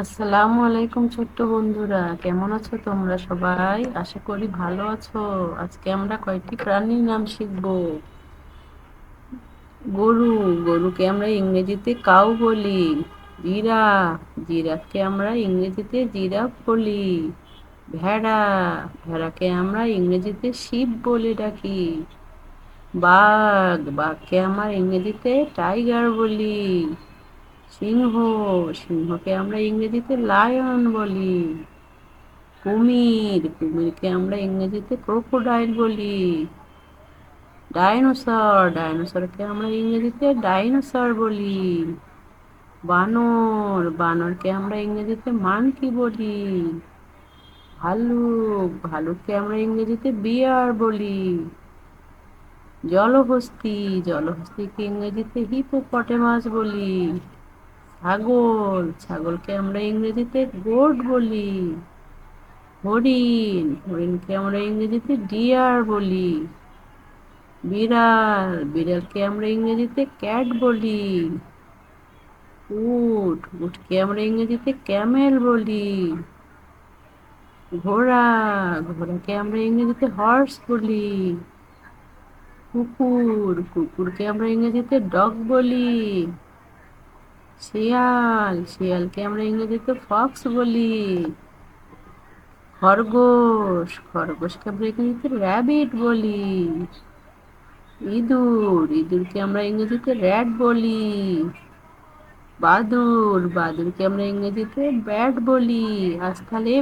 আসসালামু আলাইকুম ছোট্ট বন্ধুরা, কেমন আছো তোমরা সবাই? আশা করি ভালো আছো। আজকে আমরা কয়েকটি প্রাণীর নাম শিখব। গরু, গরুকে আমরা ইংরেজিতে কাউ বলি। জিরা জিরাফকে আমরা ইংরেজিতে জিরাফ বলি। ভেড়া, ভেড়াকে আমরা ইংরেজিতে শিব বলে ডাকি। বাঘ, বাঘকে আমরা ইংরেজিতে টাইগার বলি। সিংহ, সিংহকে আমরা ইংরেজিতে লায়ন বলি। কুমির, কুমিরকে আমরা ইংরেজিতে ক্রোকোডাইল বলি। ডাইনোসর ডাইনোসরকে আমরা ইংরেজিতে ডাইনোসর বলি। বানর, বানরকে আমরা ইংরেজিতে মানকি বলি। ভালুক, ভালুককে আমরা ইংরেজিতে বিয়ার বলি। জলহস্তি, জলহস্তিকে ইংরেজিতে হিপোপটেমাস বলি। ছাগল, ছাগলকে আমরা ইংরেজিতে গোট বলি। হরিণ, হরিণকে আমরা ইংরেজিতে ডিয়ার বলি। বিড়াল, বিড়ালকে আমরা ইংরেজিতে ক্যাট বলি। উট, উটকে আমরা ইংরেজিতে ক্যামেল বলি। ঘোড়া, ঘোড়াকে আমরা ইংরেজিতে হর্স বলি। কুকুর, কুকুরকে আমরা ইংরেজিতে ডগ বলি। শিয়াল, শিয়ালকে আমরা ইংরেজিতে ফক্স বলি। খরগোশ, খরগোশকে আমরা ইংরেজিতে র্যাবিট বলি। ইঁদুর, ইঁদুরকে আমরা ইংরেজিতে র্যাট বলি। বাদুর, বাদুরকে আমরা ইংরেজিতে ব্যাট বলি। আজ তাহলে